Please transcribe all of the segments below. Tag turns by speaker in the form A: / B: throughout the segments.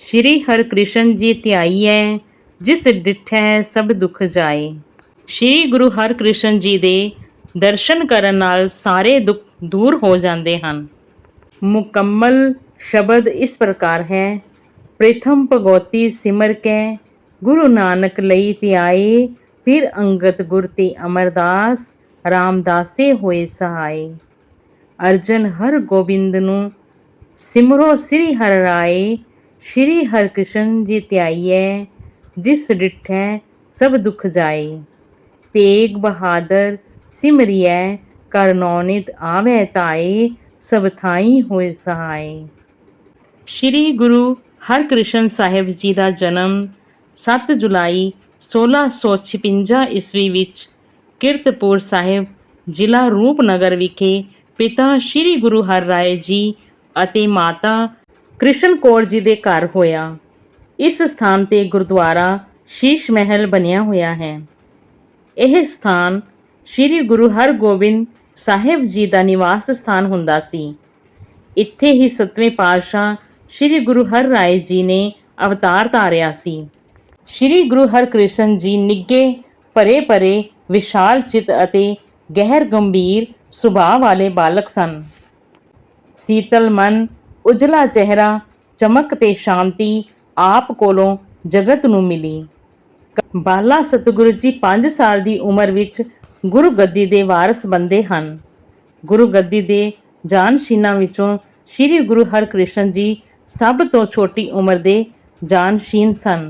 A: ਸ਼੍ਰੀ ਹਰਿਕ੍ਰਿਸ਼ਨ ਜੀ ਧਿਆਈਐ ਜਿਸ ਡਿਠੈ ਸਭ ਦੁੱਖ ਜਾਏ। ਸ਼੍ਰੀ ਗੁਰੂ ਹਰਿਕ੍ਰਿਸ਼ਨ ਜੀ ਦੇ ਦਰਸ਼ਨ ਕਰਨ ਨਾਲ ਸਾਰੇ ਦੁੱਖ ਦੂਰ ਹੋ ਜਾਂਦੇ ਹਨ। ਮੁਕੰਮਲ ਸ਼ਬਦ ਇਸ ਪ੍ਰਕਾਰ ਹੈ, ਪ੍ਰਥਮ ਭਗਉਤੀ ਸਿਮਰ ਕੈ, ਗੁਰੂ ਨਾਨਕ ਲਈ ਧਿਆਏ, ਫਿਰ ਅੰਗਤ ਗੁਰ ਤੇ ਅਮਰਦਾਸ, ਰਾਮਦਾਸੇ ਹੋਏ ਸਹਾਈ ਅਰਜਨ ਹਰ ਗੋਬਿੰਦ ਨੂੰ ਸਿਮਰੋ ਸ੍ਰੀ ਹਰਿ ਰਾਏ ਸ਼੍ਰੀ ਹਰਿਕ੍ਰਿਸ਼ਨ ਜੀ ਧਿਆਈਐ ਜਿਸ ਡਿਠੈ ਸਭ ਦੁਖ ਜਾਏ। ਤੇਗ ਬਹਾਦਰ ਸਿਮਰਿਐ ਕਰਨੌਨਿਤ ਆਵੈ ਤਾਏ, ਸਭ ਥਾਈ ਹੋਏ ਸਹਾਈ ਸ਼੍ਰੀ ਗੁਰੂ ਹਰਿਕ੍ਰਿਸ਼ਨ ਸਾਹਿਬ ਜੀ ਦਾ ਜਨਮ 7 ਜੁਲਾਈ 1656 ਈਸਵੀ ਵਿੱਚ ਕਿਰਤਪੁਰ ਸਾਹਿਬ ਜ਼ਿਲ੍ਹਾ ਰੂਪਨਗਰ ਵਿਖੇ ਪਿਤਾ ਸ਼੍ਰੀ ਗੁਰੂ ਹਰਿਰਾਏ ਜੀ ਅਤੇ ਮਾਤਾ ਕ੍ਰਿਸ਼ਨ ਕੌਰ ਜੀ ਦੇ ਘਰ ਹੋਇਆ। ਇਸ ਸਥਾਨ ਤੇ ਗੁਰਦੁਆਰਾ ਸ਼ੀਸ਼ ਮਹਿਲ ਬਣਿਆ ਹੋਇਆ ਹੈ। ਇਹ ਸਥਾਨ ਸ੍ਰੀ ਗੁਰੂ ਹਰਗੋਬਿੰਦ ਸਾਹਿਬ ਜੀ ਦਾ ਨਿਵਾਸ ਸਥਾਨ ਹੁੰਦਾ ਸੀ। ਇੱਥੇ ਹੀ ਸਤਵੇਂ ਪਾਤਸ਼ਾਹ ਸ੍ਰੀ ਗੁਰੂ ਹਰ ਰਾਏ ਜੀ ਨੇ ਅਵਤਾਰ ਧਾਰਿਆ ਸੀ। ਸ੍ਰੀ ਗੁਰੂ ਹਰਕ੍ਰਿਸ਼ਨ ਜੀ ਨਿੱਗੇ ਭਰੇ ਭਰੇ ਵਿਸ਼ਾਲ ਚਿਤ ਅਤੇ ਗਹਿਰ ਗੰਭੀਰ ਸੁਭਾਅ ਵਾਲੇ ਬਾਲਕ ਸਨ। ਸੀਤਲ ਮਨ ਉਜਲਾ ਚਿਹਰਾ, ਚਮਕ ਤੇ ਸ਼ਾਂਤੀ ਆਪ ਕੋਲੋਂ ਜਗਤ ਨੂੰ ਮਿਲੀ। ਬਾਲਾ ਸਤਿਗੁਰੂ ਜੀ 5 ਸਾਲ ਦੀ ਉਮਰ ਵਿੱਚ ਗੁਰੂ ਗੱਦੀ ਦੇ ਵਾਰਸ ਬੰਦੇ ਹਨ। ਗੁਰੂ ਗੱਦੀ ਦੇ ਜਾਨਸ਼ੀਨਾਂ ਵਿੱਚੋਂ ਸ੍ਰੀ ਗੁਰੂ ਹਰਕ੍ਰਿਸ਼ਨ ਜੀ ਸਭ ਤੋਂ ਛੋਟੀ ਉਮਰ ਦੇ ਜਾਨਸ਼ੀਨ ਸਨ।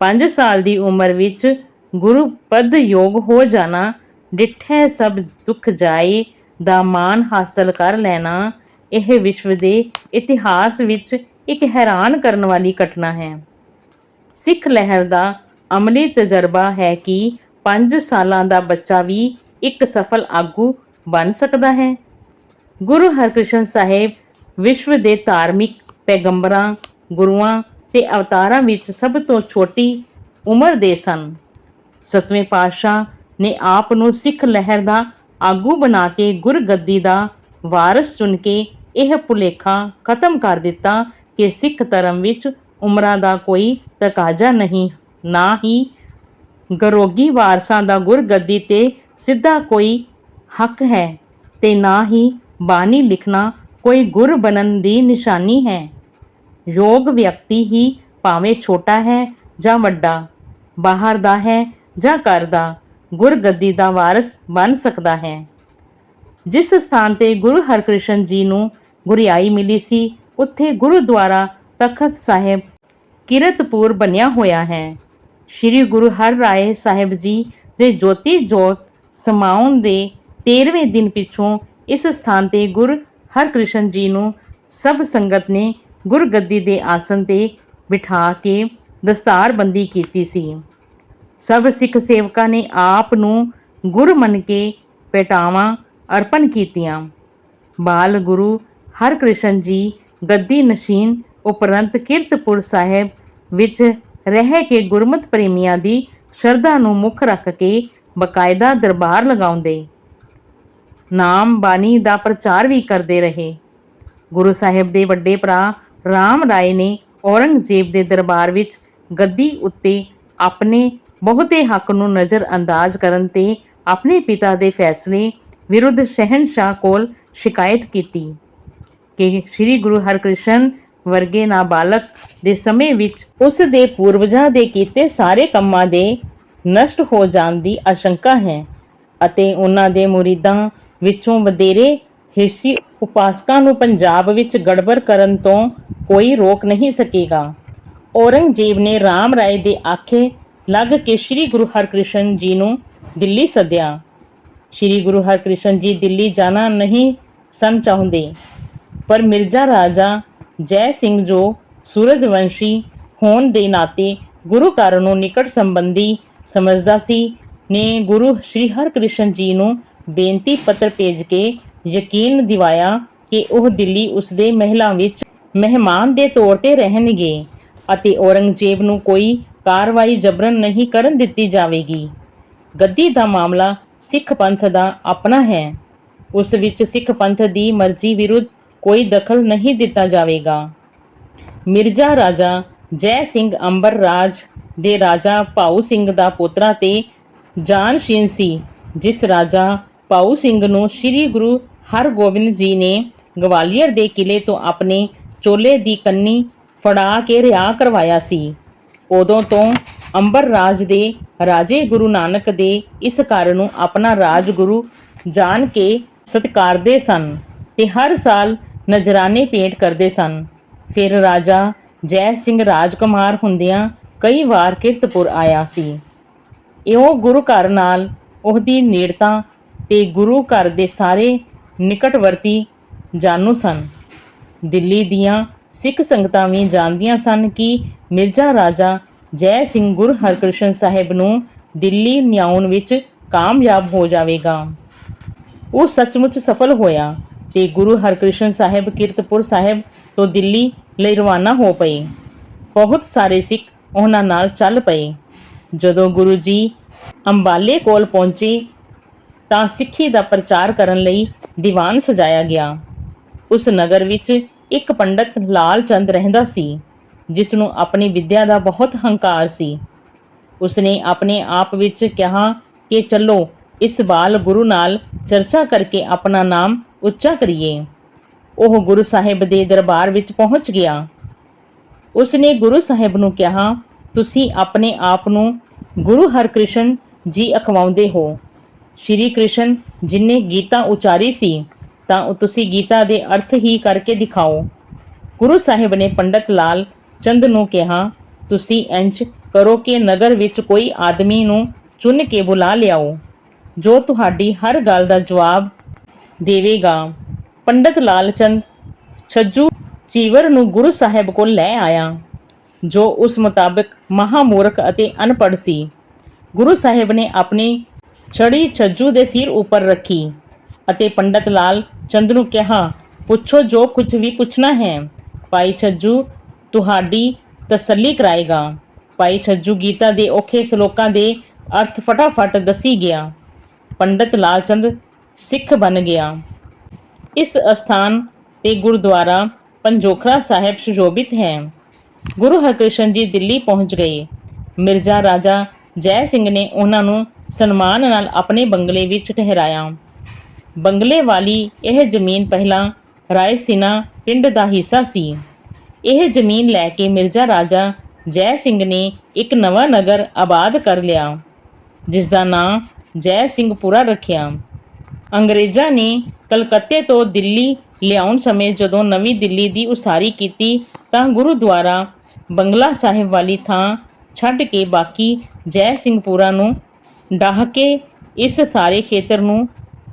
A: 5 ਸਾਲ ਦੀ ਉਮਰ ਵਿੱਚ ਗੁਰੂ ਪਦ ਯੋਗ ਹੋ ਜਾਣਾ, ਡਿਠੈ ਸਭ ਦੁੱਖ ਜਾਏ ਦਾ ਮਾਨ ਹਾਸਲ ਕਰ ਲੈਣਾ ਇਹ ਵਿਸ਼ਵ ਦੇ ਇਤਿਹਾਸ ਵਿੱਚ ਇੱਕ ਹੈਰਾਨ ਕਰਨ ਵਾਲੀ ਘਟਨਾ ਹੈ। ਸਿੱਖ ਲਹਿਰ ਦਾ ਅਮਲੀ ਤਜਰਬਾ ਹੈ ਕਿ 5 ਸਾਲਾਂ ਦਾ ਬੱਚਾ ਵੀ ਇੱਕ ਸਫਲ ਆਗੂ ਬਣ ਸਕਦਾ ਹੈ। ਗੁਰੂ ਹਰਕ੍ਰਿਸ਼ਨ ਸਾਹਿਬ ਵਿਸ਼ਵ ਦੇ ਧਾਰਮਿਕ ਪੈਗੰਬਰਾਂ, ਗੁਰੂਆਂ ਤੇ ਅਵਤਾਰਾਂ ਵਿੱਚ ਸਭ ਤੋਂ ਛੋਟੀ ਉਮਰ ਦੇ ਸਨ। ਸਤਵੇਂ ਪਾਤਸ਼ਾਹ ਨੇ ਆਪ ਨੂੰ ਸਿੱਖ ਲਹਿਰ ਦਾ ਆਗੂ ਬਣਾ ਕੇ ਗੁਰਗੱਦੀ ਦਾ ਵਾਰਸ ਚੁਣ ਕੇ ਇਹ ਭੁਲੇਖਾ ਖਤਮ ਕਰ ਦਿੱਤਾ ਕਿ ਸਿੱਖ ਧਰਮ ਵਿੱਚ ਉਮਰਾਂ ਦਾ ਕੋਈ ਤਕਾਜ਼ਾ ਨਹੀਂ, ਨਾ ਹੀ ਗਰੋਗੀ ਵਾਰਸਾਂ ਦਾ ਗੁਰਗੱਦੀ ਤੇ ਸਿੱਧਾ ਕੋਈ ਹੱਕ ਹੈ ਤੇ ਨਾ ਹੀ ਬਾਣੀ ਲਿਖਣਾ ਕੋਈ ਗੁਰ ਬਣਨ ਦੀ ਨਿਸ਼ਾਨੀ ਹੈ। ਯੋਗ ਵਿਅਕਤੀ ਹੀ ਭਾਵੇਂ ਛੋਟਾ ਹੈ ਜਾਂ ਵੱਡਾ, ਬਾਹਰ ਦਾ ਹੈ ਜਾਂ ਘਰ ਦਾ, ਗੁਰਗੱਦੀ ਦਾ ਵਾਰਸ ਬਣ ਸਕਦਾ ਹੈ। ਜਿਸ ਸਥਾਨ ਤੇ ਗੁਰੂ ਹਰਕ੍ਰਿਸ਼ਨ ਜੀ ਨੂੰ ਗੁਰਿਆਈ ਮਿਲੀ ਸੀ, ਉੱਥੇ ਗੁਰਦੁਆਰਾ ਤਖਤ ਸਾਹਿਬ ਕਿਰਤਪੁਰ ਬਣਿਆ ਹੋਇਆ ਹੈ। ਸ੍ਰੀ ਗੁਰੂ ਹਰ ਰਾਏ ਸਾਹਿਬ ਜੀ ਦੇ ਜੋਤੀ ਜੋਤ ਸਮਾਉਣ ਦੇ 13ਵੇਂ ਦਿਨ ਪਿੱਛੋਂ ਇਸ ਸਥਾਨ ਤੇ ਗੁਰ ਹਰਕ੍ਰਿਸ਼ਨ ਜੀ ਨੂੰ ਸਭ ਸੰਗਤ ਨੇ ਗੁਰਗੱਦੀ ਦੇ ਆਸਨ ਤੇ ਬਿਠਾ ਕੇ ਦਸਤਾਰਬੰਦੀ ਕੀਤੀ ਸੀ। ਸਭ ਸਿੱਖ ਸੇਵਕਾਂ ਨੇ ਆਪ ਨੂੰ ਗੁਰ ਮੰਨ ਕੇ ਪੇਟਾਵਾਂ ਅਰਪਣ ਕੀਤੀਆਂ। ਬਾਲ ਗੁਰੂ ਹਰਕ੍ਰਿਸ਼ਨ ਜੀ ਗੱਦੀ ਨਸ਼ੀਨ ਉਪਰੰਤ ਕੀਰਤਪੁਰ ਸਾਹਿਬ ਵਿੱਚ ਰਹਿ ਕੇ ਗੁਰਮਤ ਪ੍ਰੇਮੀਆਂ ਦੀ ਸ਼ਰਧਾ ਨੂੰ ਮੁੱਖ ਰੱਖ ਕੇ ਬਕਾਇਦਾ ਦਰਬਾਰ ਲਗਾਉਂਦੇ। ਨਾਮ ਬਾਣੀ ਦਾ ਪ੍ਰਚਾਰ ਵੀ ਕਰਦੇ ਰਹੇ। ਗੁਰੂ ਸਾਹਿਬ ਦੇ ਵੱਡੇ ਭਰਾ ਰਾਮ ਰਾਏ ਨੇ ਔਰੰਗਜ਼ੇਬ ਦੇ ਦਰਬਾਰ ਵਿੱਚ ਗੱਦੀ ਉੱਤੇ ਆਪਣੇ ਬਹੁਤੇ ਹੱਕ ਨੂੰ ਨਜ਼ਰ ਅੰਦਾਜ਼ ਕਰਨ ਤੇ ਆਪਣੇ ਪਿਤਾ ਦੇ ਫੈਸਲੇ ਵਿਰੁੱਧ ਸ਼ਹਿਨशाह ਕੋਲ ਸ਼ਿਕਾਇਤ ਕੀਤੀ ਕਿ ਸ੍ਰੀ ਗੁਰੂ ਹਰਕ੍ਰਿਸ਼ਨ ਵਰਗੇ ਨਾਬਾਲਕ ਦੇ ਸਮੇਂ ਵਿੱਚ ਉਸ ਦੇ ਪੂਰਵਜਾਂ ਦੇ ਕੀਤੇ ਸਾਰੇ ਕੰਮਾਂ ਦੇ ਨਸ਼ਟ ਹੋ ਜਾਣ ਦੀ ਆਸ਼ੰਕਾ ਹੈ ਅਤੇ ਉਹਨਾਂ ਦੇ ਮੁਰੀਦਾਂ ਵਿੱਚੋਂ ਵਧੇਰੇ ਹਿੱਸੀ ਉਪਾਸਕਾਂ ਨੂੰ ਪੰਜਾਬ ਵਿੱਚ ਗੜਬੜ ਕਰਨ ਤੋਂ ਕੋਈ ਰੋਕ ਨਹੀਂ ਸਕੇਗਾ। ਔਰੰਗਜ਼ੇਬ ਨੇ ਰਾਮ ਰਾਏ ਦੇ ਆਖੇ ਲੱਗ ਕੇ ਸ੍ਰੀ ਗੁਰੂ ਹਰਕ੍ਰਿਸ਼ਨ ਜੀ ਨੂੰ ਦਿੱਲੀ ਸੱਦਿਆ। ਸ੍ਰੀ ਗੁਰੂ ਹਰਕ੍ਰਿਸ਼ਨ ਜੀ ਦਿੱਲੀ ਜਾਣਾ ਨਹੀਂ ਸਨ ਚਾਹੁੰਦੇ। ਪਰ ਮਿਰਜ਼ਾ ਰਾਜਾ ਜੈ ਸਿੰਘ ਜੋ ਸੂਰਜਵੰਸ਼ੀ ਹੋਣ ਦੇ ਨਾਤੇ ਗੁਰੂ ਘਰ ਨੂੰ ਨਿਕਟ ਸੰਬੰਧੀ ਸਮਝਦਾ ਸੀ, ਨੇ ਗੁਰੂ ਸ੍ਰੀ ਹਰਕ੍ਰਿਸ਼ਨ ਜੀ ਨੂੰ ਬੇਨਤੀ ਪੱਤਰ ਭੇਜ ਕੇ ਯਕੀਨ ਦਿਵਾਇਆ ਕਿ ਉਹ ਦਿੱਲੀ ਉਸਦੇ ਮਹਿਲਾਂ ਵਿੱਚ ਮਹਿਮਾਨ ਦੇ ਤੌਰ ਤੇ ਰਹਿਣਗੇ ਅਤੇ ਔਰੰਗਜ਼ੇਬ ਨੂੰ ਕੋਈ ਕਾਰਵਾਈ ਜਬਰਨ ਨਹੀਂ ਕਰਨ ਦਿੱਤੀ ਜਾਵੇਗੀ। ਗੱਦੀ ਦਾ ਮਾਮਲਾ ਸਿੱਖ ਪੰਥ ਦਾ ਆਪਣਾ ਹੈ। ਉਸ ਵਿੱਚ ਸਿੱਖ ਪੰਥ ਦੀ ਮਰਜ਼ੀ ਵਿਰੁੱਧ ਕੋਈ ਦਖਲ ਨਹੀਂ ਦਿੱਤਾ ਜਾਵੇਗਾ। ਮਿਰਜ਼ਾ ਰਾਜਾ ਜੈ ਸਿੰਘ ਅੰਬਰ ਰਾਜ ਦੇ ਰਾਜਾ ਭਾਊ ਸਿੰਘ ਦਾ ਪੋਤਰਾ ਤੇ ਜਾਨਸ਼ੀਨ ਸੀ, ਜਿਸ ਰਾਜਾ ਭਾਊ ਸਿੰਘ ਨੂੰ ਸ੍ਰੀ ਗੁਰੂ ਹਰਗੋਬਿੰਦ ਜੀ ਨੇ ਗਵਾਲੀਅਰ ਦੇ ਕਿਲੇ ਤੋਂ ਆਪਣੇ ਚੋਲੇ ਦੀ ਕੰਨੀ ਫੜਾ ਕੇ ਰਿਹਾ ਕਰਵਾਇਆ ਸੀ। ਉਦੋਂ ਤੋਂ ਅੰਬਰ ਰਾਜ ਦੇ ਰਾਜੇ ਗੁਰੂ ਨਾਨਕ ਦੇ ਇਸ ਘਰ ਨੂੰ ਆਪਣਾ ਰਾਜਗੁਰੂ ਜਾਣ ਕੇ ਸਤਿਕਾਰਦੇ ਸਨ ਤੇ ਹਰ ਸਾਲ ਨਜਰਾਨੇ ਭੇਂਟ ਕਰਦੇ ਸਨ। ਫਿਰ ਰਾਜਾ ਜੈ ਸਿੰਘ ਰਾਜਕੁਮਾਰ ਹੁੰਦਿਆਂ ਕਈ ਵਾਰ ਕਿਰਤਪੁਰ ਆਇਆ ਸੀ। ਇਉਂ ਗੁਰੂ ਘਰ ਨਾਲ ਉਹਦੀ ਨੇੜਤਾ ਤੇ ਗੁਰੂ ਘਰ ਦੇ ਸਾਰੇ ਨਿਕਟਵਰਤੀ ਜਾਣੂ ਸਨ। ਦਿੱਲੀ ਦੀਆਂ ਸਿੱਖ ਸੰਗਤਾਂ ਵੀ ਜਾਣਦੀਆਂ ਸਨ ਕਿ ਮਿਰਜ਼ਾ ਰਾਜਾ ਜੈ ਸਿੰਘ ਗੁਰੂ ਹਰਕ੍ਰਿਸ਼ਨ ਸਾਹਿਬ ਨੂੰ ਦਿੱਲੀ ਨਿਆਉਣ ਵਿੱਚ ਕਾਮਯਾਬ ਹੋ ਜਾਵੇਗਾ। ਉਹ ਸੱਚਮੁੱਚ ਸਫਲ ਹੋਇਆ ਤੇ ਗੁਰੂ ਹਰਕ੍ਰਿਸ਼ਨ ਸਾਹਿਬ ਕੀਰਤਪੁਰ ਸਾਹਿਬ ਤੋਂ ਦਿੱਲੀ ਲਈ ਰਵਾਨਾ ਹੋ ਪਏ। ਬਹੁਤ ਸਾਰੇ ਸਿੱਖ ਉਹਨਾਂ ਨਾਲ ਚੱਲ ਪਏ। ਜਦੋਂ ਗੁਰੂ ਜੀ ਅੰਬਾਲੇ ਕੋਲ ਪਹੁੰਚੇ ਤਾਂ ਸਿੱਖੀ ਦਾ ਪ੍ਰਚਾਰ ਕਰਨ ਲਈ ਦੀਵਾਨ ਸਜਾਇਆ ਗਿਆ। ਉਸ ਨਗਰ ਵਿੱਚ ਇੱਕ ਪੰਡਤ ਲਾਲ ਚੰਦ ਰਹਿੰਦਾ ਸੀ। ਜਿਸ ਨੂੰ ਆਪਣੀ ਵਿੱਦਿਆ ਦਾ ਬਹੁਤ ਹੰਕਾਰ ਸੀ। ਉਸਨੇ ਆਪਣੇ ਆਪ ਵਿੱਚ ਕਿਹਾ ਕਿ ਚੱਲੋ, ਇਸ ਬਾਲ ਗੁਰੂ ਨਾਲ ਚਰਚਾ ਕਰਕੇ ਆਪਣਾ ਨਾਮ ਉੱਚਾ ਕਰੀਏ। ਉਹ ਗੁਰੂ ਸਾਹਿਬ ਦੇ ਦਰਬਾਰ ਵਿੱਚ ਪਹੁੰਚ ਗਿਆ। ਉਸਨੇ ਗੁਰੂ ਸਾਹਿਬ ਨੂੰ ਕਿਹਾ, ਤੁਸੀਂ ਆਪਣੇ ਆਪ ਨੂੰ ਗੁਰੂ ਹਰਕ੍ਰਿਸ਼ਨ ਜੀ ਅਖਵਾਉਂਦੇ ਹੋ। ਸ਼੍ਰੀ ਕ੍ਰਿਸ਼ਨ ਜਿਨੇ ਗੀਤਾ ਉਚਾਰੀ ਸੀ, ਤਾਂ ਉਹ ਤੁਸੀਂ ਗੀਤਾ ਦੇ ਅਰਥ ਹੀ ਕਰਕੇ ਦਿਖਾਓ। ਗੁਰੂ ਸਾਹਿਬ ਨੇ ਪੰਡਤ ਲਾਲ ਚੰਦ ਨੂੰ ਕਿਹਾ, ਤੁਸੀਂ ਇੰਜ ਕਰੋ ਕਿ ਨਗਰ ਵਿੱਚ ਕੋਈ ਆਦਮੀ ਨੂੰ ਚੁਣ ਕੇ ਬੁਲਾ ਲਿਆਓ, ਜੋ ਤੁਹਾਡੀ ਹਰ ਗੱਲ ਦਾ ਜਵਾਬ ਦੇਵੇਗਾ। ਪੰਡਤ ਲਾਲ ਚੰਦ ਛੱਜੂ ਚੀਵਰ ਨੂੰ ਗੁਰੂ ਸਾਹਿਬ ਕੋਲ ਲੈ ਆਇਆ, ਜੋ ਉਸ ਮੁਤਾਬਕ ਮਹਾਮੂਰਖ ਅਤੇ ਅਨਪੜ੍ਹ ਸੀ। ਗੁਰੂ ਸਾਹਿਬ ਨੇ ਆਪਣੀ ਛੜੀ ਛੱਜੂ ਦੇ ਸਿਰ ਉੱਪਰ ਰੱਖੀ ਅਤੇ ਪੰਡਤ ਲਾਲ ਚੰਦ ਨੂੰ ਕਿਹਾ, ਪੁੱਛੋ ਜੋ ਕੁਝ ਵੀ ਪੁੱਛਣਾ ਹੈ। ਭਾਈ ਛੱਜੂ ਤੁਹਾਡੀ ਤਸੱਲੀ ਕਰਾਏਗਾ। ਭਾਈ ਛੱਜੂ ਗੀਤਾ ਦੇ ਔਖੇ ਸ਼ਲੋਕਾਂ ਦੇ ਅਰਥ ਫਟਾਫਟ ਦੱਸੀ ਗਿਆ। ਪੰਡਤ ਲਾਲਚੰਦ ਸਿੱਖ ਬਣ ਗਿਆ। ਇਸ ਅਸਥਾਨ ਤੇ ਗੁਰਦੁਆਰਾ ਪੰਜੋਖਰਾ ਸਾਹਿਬ ਸੁਸ਼ੋਭਿਤ ਹੈ। ਗੁਰੂ ਹਰਕ੍ਰਿਸ਼ਨ ਜੀ ਦਿੱਲੀ ਪਹੁੰਚ ਗਏ। ਮਿਰਜ਼ਾ ਰਾਜਾ ਜੈ ਸਿੰਘ ਨੇ ਉਹਨਾਂ ਨੂੰ ਸਨਮਾਨ ਨਾਲ ਆਪਣੇ ਬੰਗਲੇ ਵਿੱਚ ਠਹਿਰਾਇਆ। ਬੰਗਲੇ ਵਾਲੀ ਇਹ ਜ਼ਮੀਨ ਪਹਿਲਾਂ ਰਾਏ ਸਿਨਾ ਪਿੰਡ ਦਾ ਹਿੱਸਾ ਸੀ। ਇਹ ਜ਼ਮੀਨ ਲੈ ਕੇ ਮਿਰਜ਼ਾ ਰਾਜਾ ਜੈ ਸਿੰਘ ਨੇ ਇੱਕ ਨਵਾਂ ਨਗਰ ਆਬਾਦ ਕਰ ਲਿਆ ਜਿਸ ਦਾ ਨਾਂ ਜੈ ਸਿੰਘਪੁਰਾ ਰੱਖਿਆ। ਅੰਗਰੇਜ਼ਾਂ ਨੇ ਕਲਕੱਤੇ ਤੋਂ ਦਿੱਲੀ ਲਿਆਉਣ ਸਮੇਂ ਜਦੋਂ ਨਵੀਂ ਦਿੱਲੀ ਦੀ ਉਸਾਰੀ ਕੀਤੀ, ਤਾਂ ਗੁਰਦੁਆਰਾ ਬੰਗਲਾ ਸਾਹਿਬ ਵਾਲੀ ਥਾਂ ਛੱਡ ਕੇ ਬਾਕੀ ਜੈ ਸਿੰਘਪੁਰਾ ਨੂੰ ਡਾਹ ਕੇ ਇਸ ਸਾਰੇ ਖੇਤਰ ਨੂੰ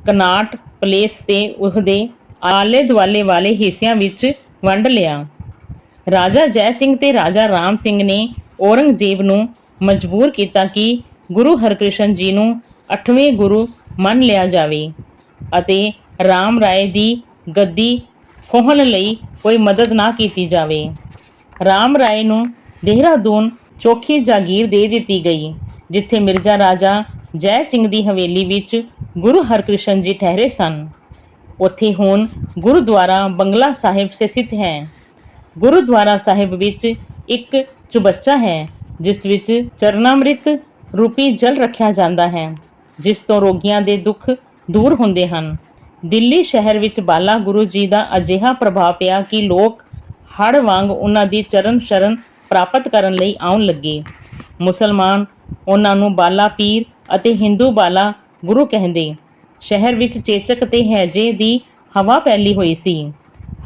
A: ਕਨਾਟ, ਪਲੇਸ ਤੇ ਉਹਦੇ ਆਲੇ ਦੁਆਲੇ ਵਾਲੇ ਹਿੱਸਿਆਂ ਵਿੱਚ ਵੰਡ ਲਿਆ। ਰਾਜਾ ਜੈ ਸਿੰਘ ਤੇ ਰਾਜਾ ਰਾਮ ਸਿੰਘ ਨੇ ਔਰੰਗਜ਼ੇਬ ਨੂੰ ਮਜਬੂਰ ਕੀਤਾ ਕਿ ਗੁਰੂ ਹਰਕ੍ਰਿਸ਼ਨ ਜੀ ਨੂੰ 8ਵੇਂ ਗੁਰੂ ਮੰਨ ਲਿਆ ਜਾਵੇ ਅਤੇ ਰਾਮ ਰਾਏ ਦੀ ਗੱਦੀ ਖੋਹਣ ਲਈ ਕੋਈ ਮਦਦ ਨਾ ਕੀਤੀ ਜਾਵੇ। ਰਾਮ ਰਾਏ ਨੂੰ ਦੇਹਰਾਦੂਨ ਚੌਖੀ ਜਾਗੀਰ ਦੇ ਦਿੱਤੀ ਗਈ, ਜਿੱਥੇ ਮਿਰਜ਼ਾ ਰਾਜਾ ਜੈ ਸਿੰਘ ਦੀ ਹਵੇਲੀ ਵਿੱਚ ਗੁਰੂ ਹਰਕ੍ਰਿਸ਼ਨ ਜੀ ਠਹਿਰੇ ਸਨ। ਉੱਥੇ ਹੁਣ ਗੁਰਦੁਆਰਾ ਬੰਗਲਾ ਸਾਹਿਬ ਸਥਿਤ ਹੈ। ਗੁਰਦੁਆਰਾ ਸਾਹਿਬ ਵਿੱਚ ਇੱਕ ਚੁਬੱਚਾ ਹੈ, ਜਿਸ ਵਿੱਚ ਚਰਨਾਮ੍ਰਿਤ ਰੂਪੀ ਜਲ ਰੱਖਿਆ ਜਾਂਦਾ ਹੈ, ਜਿਸ ਤੋਂ ਰੋਗੀਆਂ ਦੇ ਦੁੱਖ ਦੂਰ ਹੁੰਦੇ ਹਨ। ਦਿੱਲੀ ਸ਼ਹਿਰ ਵਿੱਚ ਬਾਲਾ ਗੁਰੂ ਜੀ ਦਾ ਅਜਿਹਾ ਪ੍ਰਭਾਵ ਪਿਆ ਕਿ ਲੋਕ ਹੜ ਵਾਂਗ ਉਹਨਾਂ ਦੀ ਚਰਨ ਸ਼ਰਨ ਪ੍ਰਾਪਤ ਕਰਨ ਲਈ ਆਉਣ ਲੱਗੇ। ਮੁਸਲਮਾਨ ਉਹਨਾਂ ਨੂੰ ਬਾਲਾ ਪੀਰ ਅਤੇ ਹਿੰਦੂ ਬਾਲਾ ਗੁਰੂ ਕਹਿੰਦੇ। ਸ਼ਹਿਰ ਵਿੱਚ ਚੇਚਕ ਤੇ ਹੈਜੇ ਦੀ ਹਵਾ ਫੈਲੀ ਹੋਈ ਸੀ।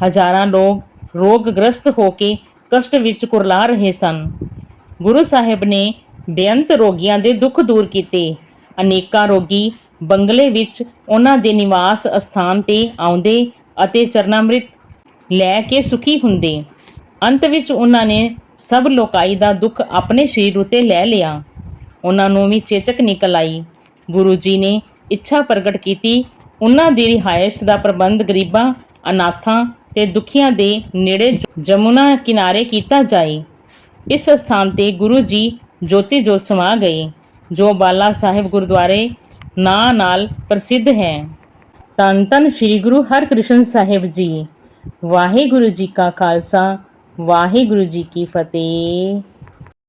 A: ਹਜ਼ਾਰਾਂ ਲੋਕ ਰੋਗਗ੍ਰਸਤ ਹੋ ਕੇ ਕਸ਼ਟ ਵਿੱਚ ਕੁਰਲਾ ਰਹੇ ਸਨ। ਗੁਰੂ ਸਾਹਿਬ ਨੇ ਬੇਅੰਤ ਰੋਗੀਆਂ ਦੇ ਦੁੱਖ ਦੂਰ ਕੀਤੇ। ਅਨੇਕਾਂ ਰੋਗੀ ਬੰਗਲੇ ਵਿੱਚ ਉਹਨਾਂ ਦੇ ਨਿਵਾਸ ਅਸਥਾਨ ਤੇ ਆਉਂਦੇ ਅਤੇ ਚਰਨਾਮ੍ਰਿਤ ਲੈ ਕੇ ਸੁਖੀ ਹੁੰਦੇ। ਅੰਤ ਵਿੱਚ ਉਹਨਾਂ ਨੇ ਸਭ ਲੋਕਾਈ ਦਾ ਦੁੱਖ ਆਪਣੇ ਸਰੀਰ ਉਤੇ ਲੈ ਲਿਆ। ਉਹਨਾਂ ਨੂੰ ਵੀ ਚੇਚਕ ਨਿਕਲ ਆਈ। ਗੁਰੂ ਜੀ ਨੇ ਇੱਛਾ ਪ੍ਰਗਟ ਕੀਤੀ। ਉਹਨਾਂ ਦੀ ਰਿਹਾਇਸ਼ ਦਾ ਪ੍ਰਬੰਧ ਗਰੀਬਾਂ, ਅਨਾਥਾਂ ਤੇ ਦੁਖੀਆਂ ਦੇ ਨੇੜੇ ਜਮੁਨਾ ਕਿਨਾਰੇ ਕੀਤਾ ਜਾਏ ਇਸ ਸਥਾਨ ਤੇ ਗੁਰੂ ਜੀ ਜੋਤੀ ਜੋਤ ਸਮਾ ਗਏ, ਜੋ ਬਾਲਾ ਸਾਹਿਬ ਗੁਰਦੁਆਰੇ ਨਾਂ ਨਾਲ ਪ੍ਰਸਿੱਧ ਹੈ। ਧੰਨ ਧੰਨ ਸ੍ਰੀ ਗੁਰੂ ਹਰਕ੍ਰਿਸ਼ਨ ਸਾਹਿਬ ਜੀ। ਵਾਹਿਗੁਰੂ ਜੀ ਕਾ ਖਾਲਸਾ, ਵਾਹਿਗੁਰੂ ਜੀ ਕੀ ਫਤਿਹ।